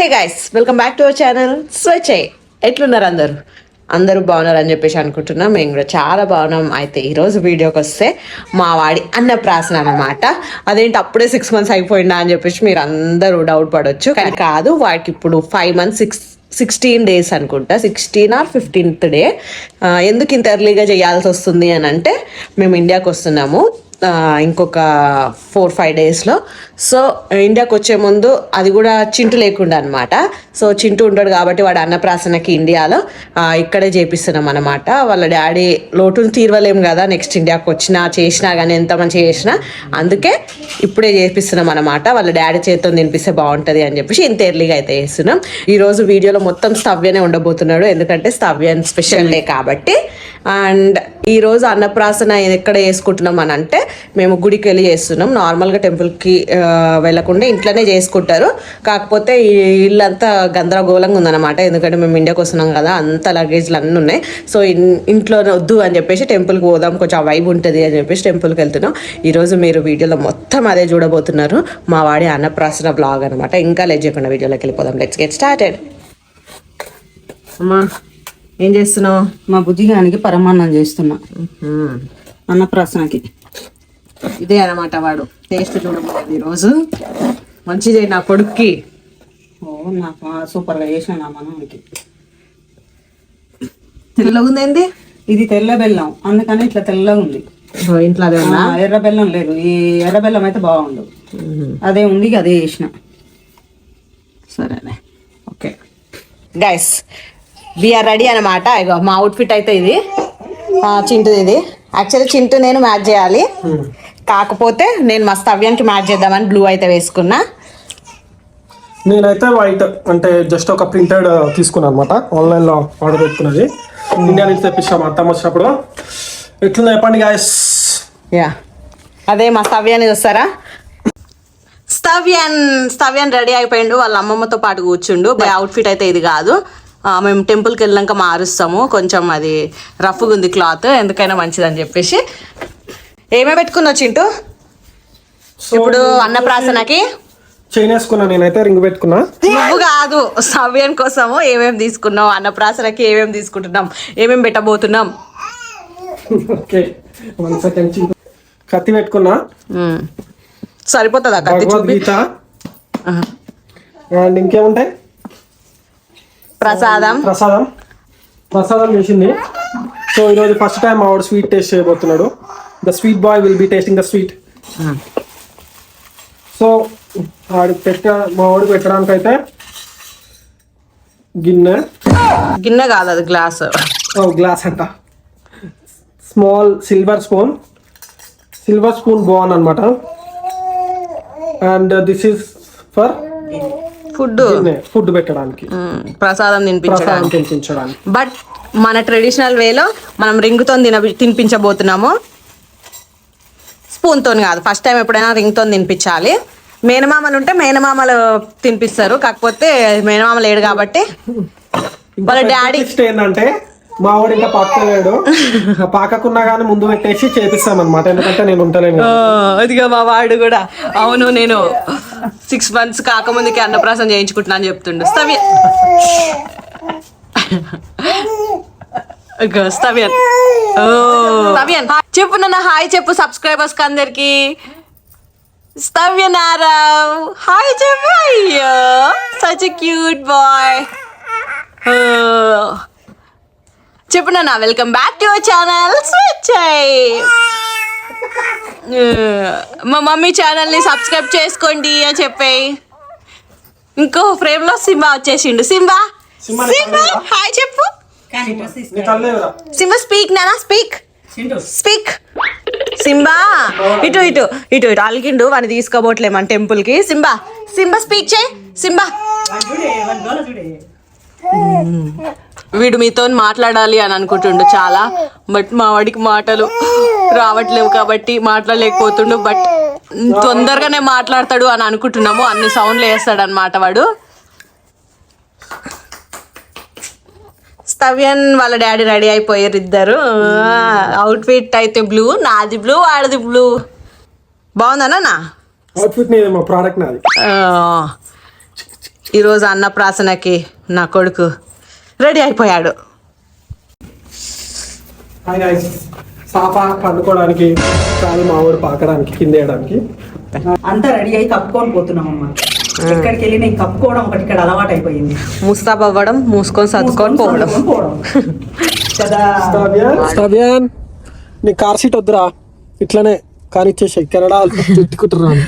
Hey guys welcome back to our channel స్వచ్ఛయ్ ఎట్లున్నారు అందరూ? అందరూ బాగున్నారు అని చెప్పేసి అనుకుంటున్నాం. మేము కూడా చాలా బాగున్నాం. అయితే ఈరోజు వీడియోకి వస్తే మా వాడి అన్నప్రాసన అనమాట అదేంటి అప్పుడే సిక్స్ మంత్స్ అయిపోయిందా అని చెప్పేసి మీరు అందరూ డౌట్ పడవచ్చు కానీ కాదు వాడికి ఇప్పుడు five months six sixteen days అనుకుంటా. సిక్స్టీన్ ఆర్ ఫిఫ్టీన్త్ డే ఎందుకు ఇంత ఎర్లీగా చేయాల్సి వస్తుంది అని అంటే మేము ఇండియాకి వస్తున్నాము. ఇంకొక ఫోర్ ఫైవ్ డేస్లో. సో ఇండియాకి వచ్చే ముందు అది కూడా చింటు లేకుండా అనమాట సో చింటు ఉంటాడు కాబట్టి వాడు అన్నప్రాసనకి ఇండియాలో ఇక్కడే చేపిస్తున్నాం అనమాట వాళ్ళ డాడీ లోటును తీరవలేం కదా నెక్స్ట్ ఇండియాకి వచ్చినా చేసినా కానీ ఎంత మంచిగా చేసినా. అందుకే ఇప్పుడే చేపిస్తున్నాం అనమాట వాళ్ళ డాడీ చేతితో తినిపిస్తే బాగుంటుంది అని చెప్పేసి ఇంత ఎర్లీగా అయితే చేస్తున్నాం. ఈరోజు వీడియోలో మొత్తం స్తవ్యనే ఉండబోతున్నాడు. ఎందుకంటే స్తవ్యం స్పెషల్ డే కాబట్టి. అండ్ ఈరోజు అన్నప్రాసన ఎక్కడ చేసుకుంటున్నాం అని అంటే మేము గుడికి వెళ్ళి చేస్తున్నాం. నార్మల్గా టెంపుల్కి వెళ్ళకుండా ఇంట్లోనే చేసుకుంటారు. కాకపోతే ఈ ఇల్లంతా గందరగోళంగా ఉందన్నమాట. ఎందుకంటే మేము ఇండియాకి వస్తున్నాం కదా అంత లగేజ్లు అన్నీ ఉన్నాయి. సో ఇన్- ఇంట్లో వద్దు అని చెప్పేసి టెంపుల్కి పోదాం కొంచెం వైబ్ ఉంటుంది అని చెప్పేసి టెంపుల్కి వెళ్తున్నాం. ఈరోజు మీరు వీడియోలో మొత్తం అదే చూడబోతున్నారు. మా వాడి అన్నప్రాసన బ్లాగ్ అనమాట ఇంకా లేట్ చేయకుండా వీడియోలోకి వెళ్ళిపోదాం. లెట్స్ గెట్ స్టార్టెడ్ అమ్మా. ఏం చేస్తున్నావు? మా బుజ్జిగానికి పరమాన్నం చేస్తున్నా. అన్నప్రాసనకి. ఇదే అనమాట వాడు. టేస్ట్ చూడబోయేది ఈరోజు. మంచిదే నా కొడుక్కి. ఓ నాకు సూపర్గా చేసిన నా మనకి తెల్లగా ఉందేంది ఇది తెల్ల బెల్లం. అందుకని ఇట్లా తెల్లగా ఉంది ఇంట్లో అదే ఎర్ర బెల్లం లేదు. ఈ ఎర్ర బెల్లం అయితే బాగుండు. అదే ఉంది అదే చేసిన. సరేనే ఓకే. గైస్ బిఆర్ రెడీ అనమాట ఇగో మా అవుట్ఫిట్ అయితే ఇది. ఆ, చింటుది ఇది. యాక్చువల్లీ చింటు నేను మ్యాచ్ చేయాలి. కాకపోతే నేను మా స్తవ్యానికి మ్యాచ్ చేద్దామని బ్లూ అయితే వేసుకున్నా. నేనైతే వైట్ అంటే జస్ట్ ఒక ప్రింటెడ్ తీసుకున్నాను అనమాట ఆన్లైన్లో ఆర్డర్ పెట్టుకున్నది. ఇండియా నుంచి తెప్పించాం మా అత్తమ్మ వచ్చినప్పుడు. ఎట్లుందో చెప్పండి గాయస్ యా అదే మా స్తవ్యాన్ని చూస్తారా? స్తవ్యాన్ స్తవ్యాన్ రెడీ అయిపోయిండు. వాళ్ళ అమ్మమ్మతో పాటు కూర్చుండు. బై అవుట్ఫిట్ అయితే ఇది కాదు. మేము టెంపుల్కి వెళ్ళాక మారుస్తాము. కొంచెం అది రఫ్గా ఉంది క్లాత్. ఎందుకైనా మంచిదని చెప్పేసి. ఏమే పెట్టుకున్నావు చింటూ? ఇప్పుడు అన్నప్రాసనకి? చైన్ వేసుకున్నా నేనైతే రింగ్ పెట్టుకున్నా. నువ్వు కాదు సవ్యం కోసము ఏమేమి తీసుకున్నావు? అన్నప్రాసనకి ఏమేమి తీసుకుంటున్నాం? ఏమేమి పెట్టబోతున్నాం? ఓకే వన్ సెకండ్ కత్తి పెట్టుకున్నా. సరిపోతుందా కత్తి. అండ్ ఇంకేముంటాయి? ప్రసాదం. ప్రసాదం. ప్రసాదం చేసింది. సో ఈరోజు ఫస్ట్ టైం మా వాడు స్వీట్ టేస్ట్ చేయబోతున్నాడు. The sweet boy will be tasting the sweet so వాడి పెట్ట మా వాడు పెట్టడానికి అయితే గిన్నె. గిన్నె కాదు అది గ్లాస్. ఓ గ్లాస్ అంట. Small silver spoon silver spoon బాన్ అనమాట and this is for food food పెట్టడానికి. ప్రసాదం తినిపించడానికి. ప్రసాదం తినిపించడానికి. బట్ మన ట్రెడిషనల్ వేలో మనం రింగ్తో తిన తినిపించబోతున్నాము. స్పూన్తో కాదు. ఫస్ట్ టైం ఎప్పుడైనా రింగ్తో తినిపించాలి. మేనమామలు ఉంటే మేనమామలు తినిపిస్తారు. కాకపోతే మేనమామ లేడు కాబట్టి వాళ్ళ డాడీ నెక్స్ట్ ఏంటంటే మా వాడు ఇంకా పాకలేడు పాకకున్నా కానీ ముందు పెట్టేసి చేపిస్తాం అనమాట ఎందుకంటే నేను ఉంటలేను. అదిగా మా వాడు కూడా. అవును నేను సిక్స్ మంత్స్ కాకముందుకి అన్నప్రాసం చేయించుకుంటున్నా అని చెప్తుండు. స్తవ్య. స్తవ్యన్ ఓ. స్తవ్యన్ చెప్పు నాన్న హాయ్ చెప్పు సబ్స్క్రైబర్స్కి అందరికి. స్తవ్యనారావ్ హాయ్ చెప్పు అయ్యో. సచ్ క్యూట్ బాయ్ చెప్పు నాన్న welcome back to our channel switch మా మమ్మీ ఛానల్ని సబ్స్క్రైబ్ చేసుకోండి అని చెప్పాయి. ఇంకో ఫ్రేమ్లో సింబా వచ్చేసిండు. సింబా సింబా నీ? హాయ్ చెప్పు. నీ సింబా స్పీక్ నానా స్పీక్ స్పీక్ సింబా ఇటు ఇటు ఇటు ఇటు అలిగిండు వాడిని తీసుకోబోట్లే మన టెంపుల్కి. సింబా సింబా స్పీక్ చేయి. సింబా. వీడు మీతో మాట్లాడాలి అని అనుకుంటుండు చాలా బట్ మా వాడికి మాటలు రావట్లేవు కాబట్టి మాట్లాడలేకపోతుండు. బట్ తొందరగానే మాట్లాడతాడు అని అనుకుంటున్నాము. అన్ని సౌండ్లు వేస్తాడు అనమాట వాడు. స్తవ్యన్ వాళ్ళ డాడీ రెడీ అయిపోయారు ఇద్దరు. అవుట్ఫిట్ అయితే బ్లూ నాది బ్లూ వాడిది బ్లూ బాగుందనా నీ ప్రోడక్ట్ నాది. ఈరోజు అన్నప్రాసనకి నా కొడుకు రెడీ అయిపోయాడు. పాప పండుకోవడానికి కాదు మా ఊరు పాకడానికి కింద వేయడానికి. అంతా రెడీ అయి కప్పుకొని పోతున్నాం అమ్మ. ఎక్కడికి వెళ్ళి నేను కప్పుకోవడం ఒకటి ఇక్కడ అలవాటు అయిపోయింది. ముస్తాబ్ అవ్వడం మూసుకొని సర్దుకొని పోవడం. నీ కార్ సీట్ వద్దురా. ఇట్లనే కానిచ్చేసాయి కెనడా చుట్టుకుంటున్నాను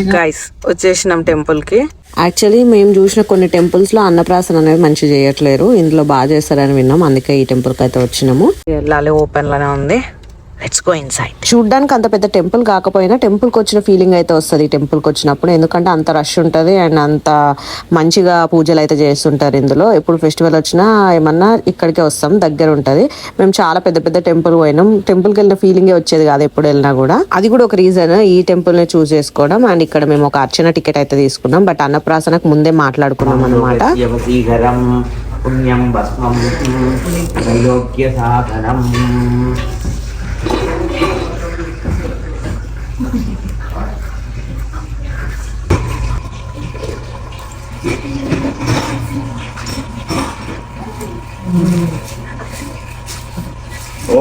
గైస్ వచ్చేసినాం టెంపుల్కి. యాక్చువల్లీ మేము చూసిన కొన్ని టెంపుల్స్లో అన్నప్రాసన అనేది మంచి చేయట్లేరు. ఇందులో బాగా చేస్తారని విన్నాం. అందుకే ఈ టెంపుల్కి అయితే వచ్చినాము వెళ్ళాలి ఓపెన్లోనే ఉంది. లెట్స్ గో ఇన్సైడ్ చూడడానికి అంత పెద్ద టెంపుల్ కాకపోయినా టెంపుల్కి వచ్చిన ఫీలింగ్ అయితే వస్తుంది ఈ టెంపుల్కి వచ్చినప్పుడు. ఎందుకంటే అంత రష్ ఉంటుంది అండ్ అంత మంచిగా పూజలు అయితే చేస్తుంటారు ఇందులో. ఎప్పుడు ఫెస్టివల్ వచ్చినా ఏమన్నా ఇక్కడికే వస్తాం దగ్గర ఉంటుంది. మేము చాలా పెద్ద పెద్ద టెంపుల్ పోయినాం. టెంపుల్కి వెళ్ళిన ఫీలింగే వచ్చేది కాదు ఎప్పుడు వెళ్ళినా కూడా. అది కూడా ఒక రీజన్ ఈ టెంపుల్ని చూస్ చేసుకోవడం అండ్ ఇక్కడ మేము ఒక అర్చన టికెట్ అయితే తీసుకున్నాం. బట్ అన్నప్రాసనకు ముందే మాట్లాడుకున్నాం అనమాట పుణ్యం భస్మం త్రైలోక్య సాధనం.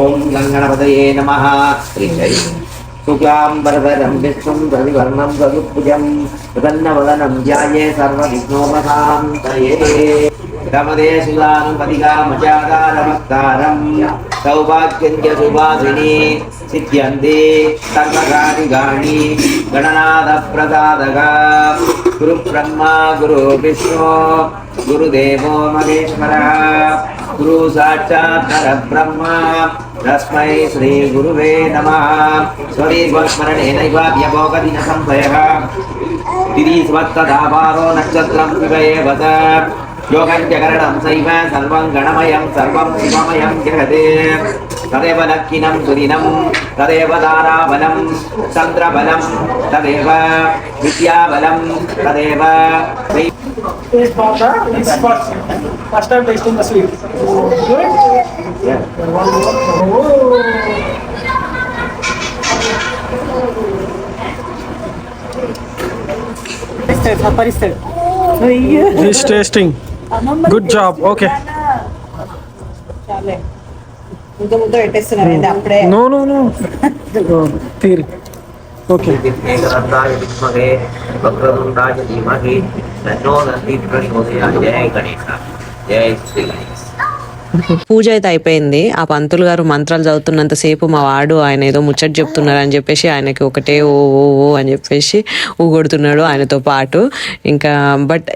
ఓం గంగణపతయే నమ శ్రీశై శుక్లాంబరధరం విష్ణుం రవివర్ణం రఘుభుజం ప్రసన్నవదనం ధ్యాయే సర్వవిఘ్నోపశాంతయే రమదే సుధానుపదిగామచాదారమస్కారం సౌభాగ్యం చ సుభాసిని సిద్ధ్యంతే సర్వకారిగాణి గణనాథ ప్రసాదగా గురు బ్రహ్మ గురు విష్ణు గురుదేవో మహేశ్వర गुरु साक्षात् परब्रह्मा तस्मै श्रीगुरुवे नमः। स्वरीगुस्मरणेनैव व्यभोगदिनसंशयः तिरीस्वत्तदापारो नक्षत्रं इव एव जगते तदेव लक्किनं सुदिनं, तदेव दाराबलं चन्द्रबलं, तदेव विद्याबलं, तदेव విద్యాబలం తదేవ Sri first time tasting the sweet సపరిస్తాడు this tasting good job okay చాలే ముద్ద ముద్ద పెట్టేస్తున్నారు. ఏంటి అప్పుడే. నో నో నో తీరి. ఓకే విఘ్నేశ్వరాయ విద్మహే వక్రతుండాయ ధీమహి తన్నో నంది ప్రచోదయాత్ జయ గణేశ జయ శ్రీ గణేశ పూజ అయితే అయిపోయింది. ఆ పంతులు గారు మంత్రాలు చదువుతున్నంత సేపు మా వాడు ఆయన ఏదో ముచ్చట చెప్తున్నారు అని చెప్పేసి ఆయనకి ఒకటే ఓ ఓ ఓ అని చెప్పేసి ఊగొడుతున్నాడు ఆయనతో పాటు. ఇంకా బట్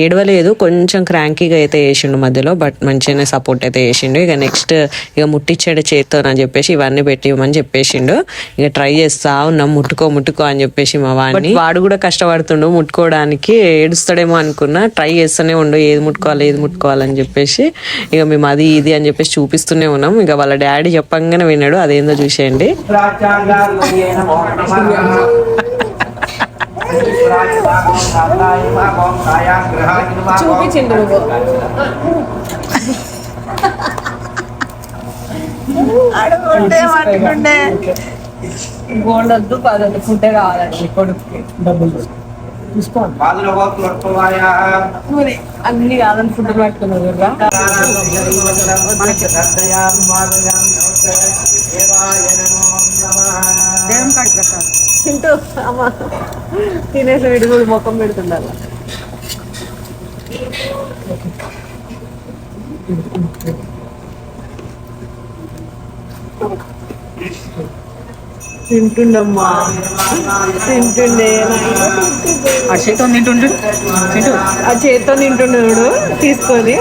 ఏడవలేదు. కొంచెం క్రాంకీగా అయితే వేసిండు మధ్యలో బట్ మంచిగానే సపోర్ట్ అయితే చేసిండు. ఇక నెక్స్ట్ ఇక ముట్టిచ్చాడు చేత్తో అని చెప్పేసి ఇవన్నీ పెట్టి ఇవ్వమని చెప్పేసిండు. ఇక ట్రై చేస్తా ఉన్నాం. ముట్టుకో ముట్టుకో అని చెప్పేసి మా వాడిని. వాడు కూడా కష్టపడుతుండు. ముట్టుకోవడానికి ఏడుస్తాడేమో అనుకున్నా. ట్రై చేస్తూనే ఉండు. ఏది ముట్టుకోవాలి ఏది ముట్టుకోవాలని చెప్పేసి ఇక మేము అది ఇది అని చెప్పేసి చూపిస్తూనే ఉన్నాం. ఇక వాళ్ళ డాడీ చెప్పంగానే విన్నాడు. అదేందో చూసేయండి. చూపించిండు గోల్డ్ వద్దు పదొద్దు ఫుడ్ కావాలండి కొడుకుకి. డబ్బులు అన్ని కాదని ఫుడ్ పెట్టుకున్నారు తింటూ అమ్మ తినేసి వీడి కూడా ముఖం పెడుతుండాలి. తింటుండమ్మా. తింటుండే. ఆ చేతితో తింటుండు తింటు. ఆ చేత్తో తింటున్నాడు తీసుకొని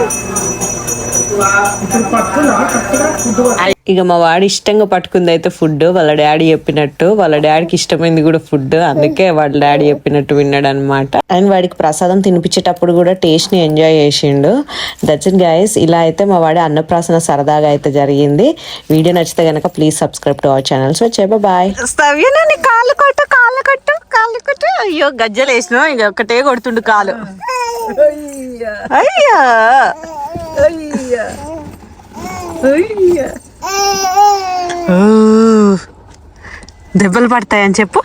ఇక మా వాడు ఇష్టంగా పట్టుకుంది అయితే ఫుడ్ వాళ్ళ డాడీ చెప్పినట్టు వాళ్ళ డాడీకి ఇష్టమైంది కూడా ఫుడ్ అందుకే వాళ్ళ డాడీ చెప్పినట్టు విన్నాడు అనమాట అండ్ వాడికి ప్రసాదం తినిపించేటప్పుడు కూడా టేస్ట్ని ఎంజాయ్ చేసిండు. దట్స్ ఇట్ గైస్ ఇలా అయితే మా వాడి అన్నప్రాసన సరదాగా అయితే జరిగింది. వీడియో నచ్చితే గనక please subscribe to our channels వచ్చే బాయ్ కాళ్ళు కొట్టు కాళ్ళు కొట్టు కాళ్ళు కొట్టు. అయ్యో గజ్జలు వేసినా ఇక ఒకటే కొడుతుండు కాలు. అయ్యా దెబ్బలు పడతాయని చెప్పు